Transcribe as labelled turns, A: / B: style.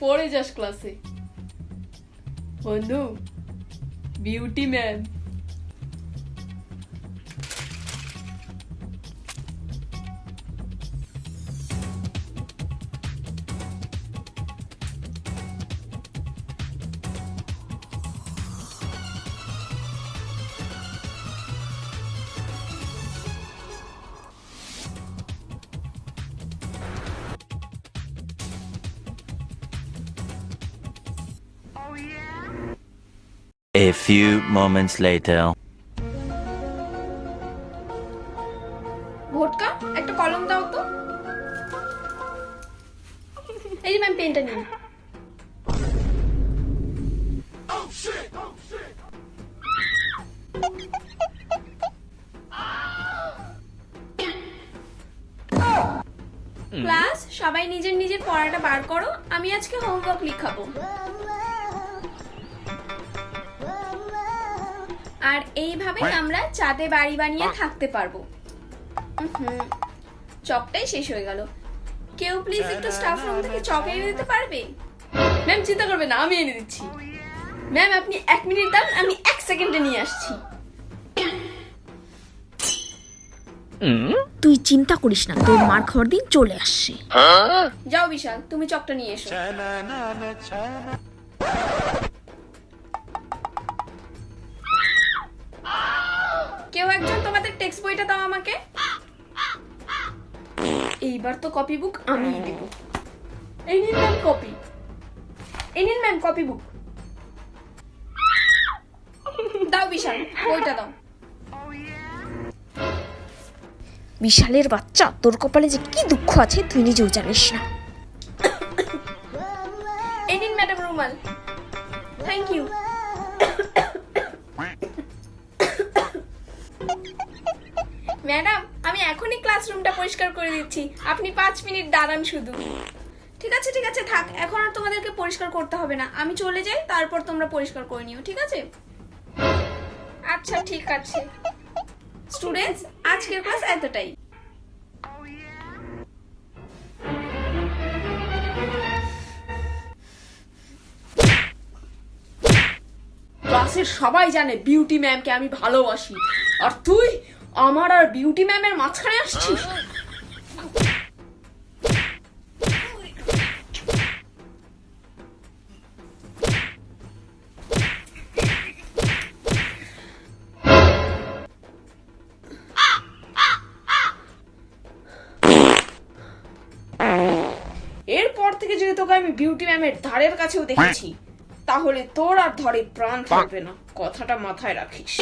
A: পরে যাস ক্লাসে বন্ধু Beauty ma'am
B: A few moments later.
C: ভোটকা একটা কলম দাও তো। এই যে ম্যাম পেনটা নিন। ক্লাস সবাই নিজের নিজের পড়াটা বার করো। আমি আজকে হোমওয়ার্ক লিখাবো। আর এইভাবে আমরা চাঁদে বাড়ি বানিয়ে থাকতে পারব। হুম। চকটাই শেষ হয়ে গেল। কেউ প্লিজ একটু স্টাফ রুম থেকে চক এনে দিতে পারবে?
A: ম্যাম চিন্তা করবে না আমি এনে দিচ্ছি। ম্যাম আপনি এক মিনিট দাম আমি এক সেকেন্ডে নিয়ে আসছি।
D: তুই চিন্তা করিস না তোর মার খাওয়ার দিন চলে আসছে।
C: যাও বিশাল তুমি চকটা নিয়ে এসো। কেউ একজন তোমাদের টেক্সট বইটা দাও আমাকে। এইবার তো কপি বুক আমিই দেব।
A: এই নিন ম্যাম কপি
C: এই নিন ম্যাম কপি বুক দাও বিশাল বইটা দাও।
D: বিশালের বাচ্চা তোর কপালে যে কি দুঃখ আছে তুই নিজেও জানিস না।
C: এই নিন ম্যাডাম রুমাল। থ্যাংক ইউ ম্যাডাম, আমি এখনই ক্লাসরুমটা পরিষ্কার করে দিচ্ছি। আপনি পাঁচ মিনিট দাঁড়ান শুধু। ঠিক আছে ঠিক আছে, থাক। এখন আর তোমাদেরকে পরিষ্কার করতে হবে না। আমি চলে যাই, তারপর তোমরা পরিষ্কার করে নিও, ঠিক আছে? আচ্ছা ঠিক আছে। স্টুডেন্টস আজকের ক্লাস এতটাই।
A: ক্লাসের সবাই জানে বিউটি ম্যামকে আমি ভালোবাসি। আর তুই? আমার আর বিউটি ম্যামের মাঝখানে আসছিস? এরপর থেকে যদি তোকে আমি বিউটি ম্যামের ধারের কাছেও দেখেছি, তাহলে তোর আর ধরে প্রাণ থাকবে না। কথাটা মাথায় রাখিস।